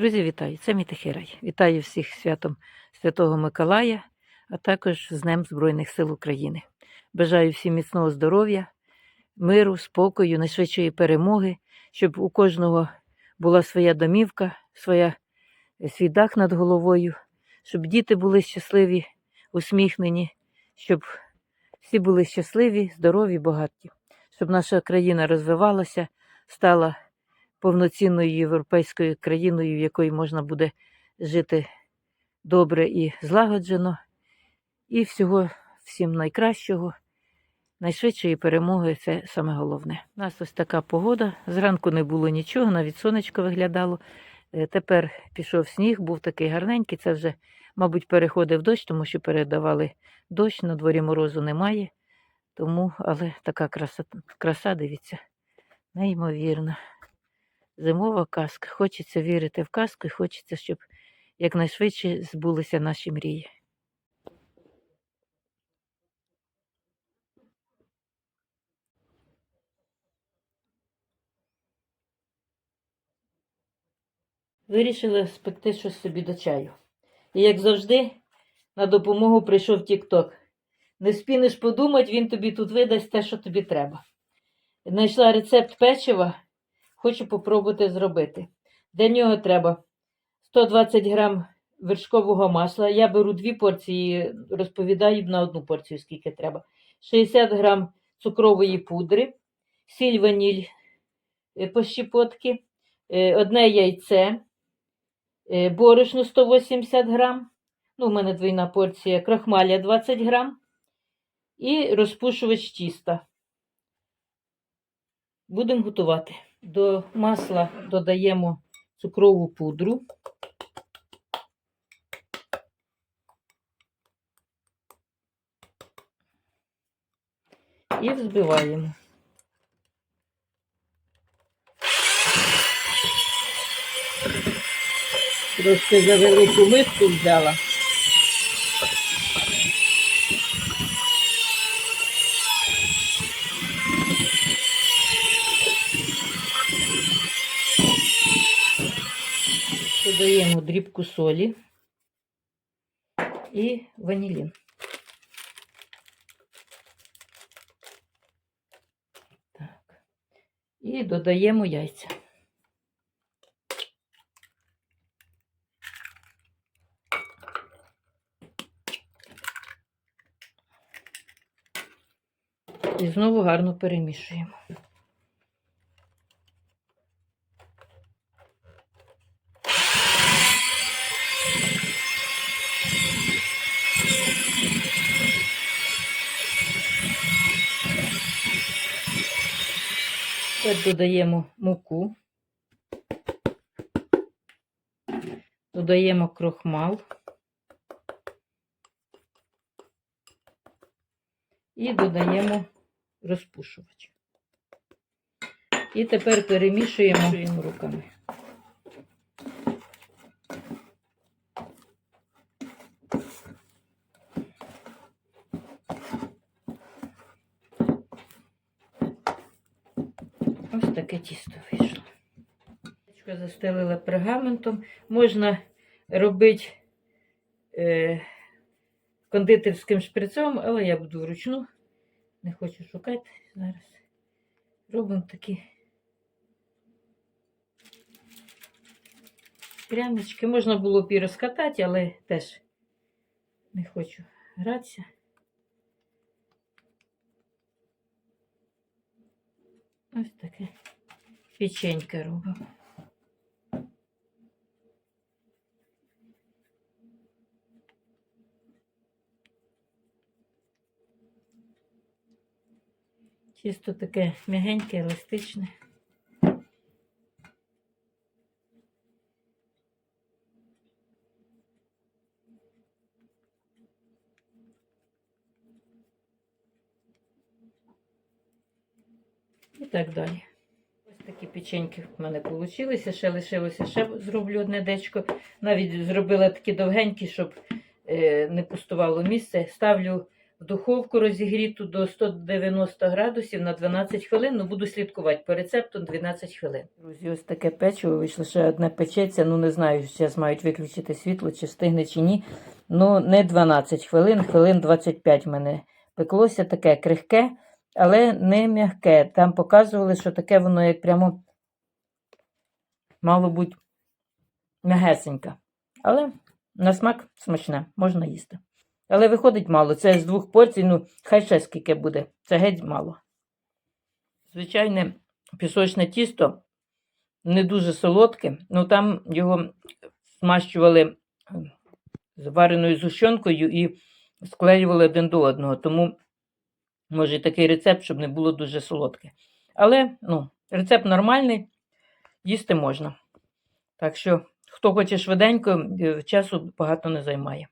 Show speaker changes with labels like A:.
A: Друзі, вітаю! Це мій тихий. Вітаю всіх святом Святого Миколая, а також з Днем Збройних сил України. Бажаю всім міцного здоров'я, миру, спокою, найшвидшої перемоги, щоб у кожного була своя домівка, своя, свій дах над головою, щоб діти були щасливі, усміхнені, щоб всі були щасливі, здорові, багаті, щоб наша країна розвивалася, стала повноцінною європейською країною, в якої можна буде жити добре і злагоджено. І всього всім найкращого, найшвидшої перемоги це саме головне. У нас ось така погода. Зранку не було нічого, навіть сонечко виглядало. Е, Тепер пішов сніг, був такий гарненький. Це вже, мабуть, переходив дощ, тому що передавали дощ, на дворі морозу немає. Тому, але така краса, краса дивіться, неймовірна зимова казка. Хочеться вірити в казку і хочеться, щоб якнайшвидше збулися наші мрії. Вирішила спекти щось собі до чаю. І як завжди, на допомогу прийшов Тік-Ток. Не спінеш подумати, він тобі тут видасть те, що тобі треба. Знайшла рецепт печива, хочу попробувати зробити. Для нього треба 120 грам вершкового масла. Я беру дві порції, розповідаю на одну порцію, скільки треба. 60 грам цукрової пудри, сіль ваніль е, по щепотки, е, одне яйце, е, борошно 180 грам. Ну, у мене двійна порція, крахмаля 20 грам і розпушувач тіста. Будемо готувати. До масла додаємо цукрову пудру. І взбиваємо. Трошки за велику миску взяла. Додаємо дрібку солі і ванілін. Так. І додаємо яйця. І знову гарно перемішуємо. Тепер додаємо муку, додаємо крохмал і додаємо розпушувач. І тепер перемішуємо руками. Ось таке тісто вийшло. Застелила пергаментом. Можна робити е, кондитерським шприцом, але я буду вручну. Не хочу шукати зараз. Робимо такі прянички. Можна було б і розкатати, але теж не хочу гратися. Ось таке печеньке робимо. Чисто таке м'ягеньке, еластичне. І так далі. Ось такі печеньки в мене вийшли. Ще лишилося, ще зроблю одне дечко. Навіть зробила такі довгенькі, щоб е, не пустувало місце. Ставлю в духовку розігріту до 190 градусів на 12 хвилин. Ну, буду слідкувати по рецепту 12 хвилин. Друзі, ось таке печиво вийшло, ще одне печеться. Ну, не знаю, зараз мають виключити світло, чи встигне, чи ні. Ну, не 12 хвилин, хвилин 25 в мене пеклося таке крихке, але не м'яке. Там показували, що таке воно як прямо мало бути м'ягесеньке. Але на смак смачне, можна їсти. Але виходить мало. Це з двох порцій, ну, хай ще скільки буде. Це геть мало. Звичайне пісочне тісто не дуже солодке, ну там його змащували е, з вареною згущенкою і склеювали один до одного. Тому, може, і такий рецепт, щоб не було дуже солодке. Але ну, рецепт нормальний, їсти можна. Так що, хто хоче швиденько, е, часу багато не займає.